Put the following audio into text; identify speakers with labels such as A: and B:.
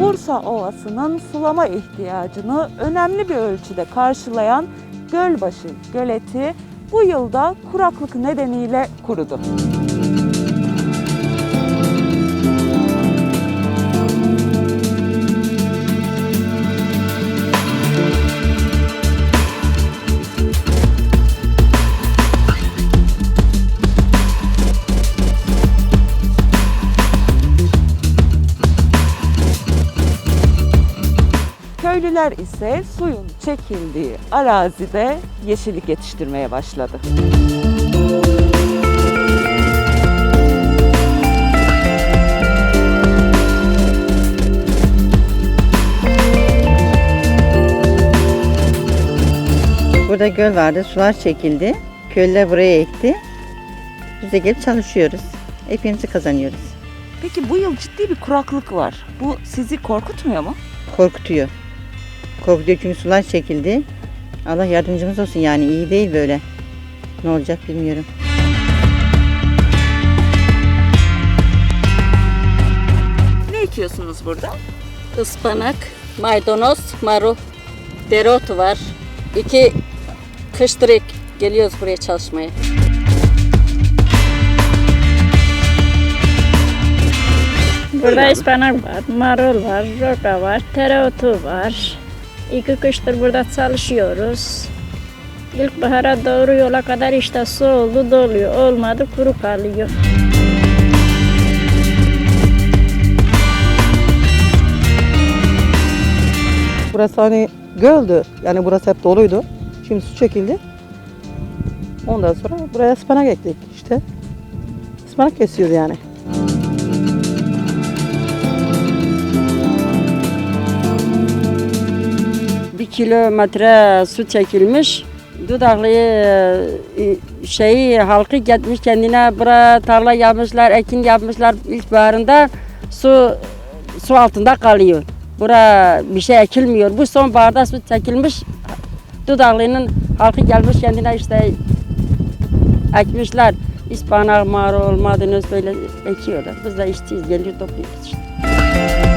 A: Bursa Ovası'nın sulama ihtiyacını önemli bir ölçüde karşılayan Gölbaşı Göleti bu yılda kuraklık nedeniyle kurudu. Köylüler ise suyun çekildiği arazide yeşillik yetiştirmeye başladı.
B: Burada göl vardı, sular çekildi. Köylüler buraya ekti. Biz de gelip çalışıyoruz. Ekmeğimizi kazanıyoruz.
A: Peki bu yıl ciddi bir kuraklık var. Bu sizi korkutmuyor mu?
B: Korkutuyor. Korkutuyor çünkü sular çekildi. Allah yardımcımız olsun yani iyi değil böyle. Ne olacak bilmiyorum.
A: Ne ekiyorsunuz burada?
C: ıspanak, maydanoz, marul, dereotu var. İki kış direkt geliyoruz buraya çalışmaya.
D: Burada ıspanak var, marul var, roka var, tereotu var. İki kıştır burada çalışıyoruz. İlkbahara doğru yola kadar işte su oldu doluyor, olmadı kuru kalıyor.
E: Burası hani göldü. Yani burası hep doluydu. Şimdi su çekildi. Ondan sonra buraya ıspanak ektik işte. Ispanak kesiyoruz yani.
F: Kilometre su çekilmiş. Dudaklı'yı e, şeyi halkı gitmiş kendine bura tarla yapmışlar, ekin yapmışlar ilkbaharında su su altında kalıyor. Bura bir şey ekilmiyor. Bu sonbaharda su çekilmiş. Dudaklı'nın halkı gelmiş kendine işte ekmişler. İspanak, marul, maydanoz böyle ekiyorlar. Biz de işçiyiz, geliyor topluyoruz işte.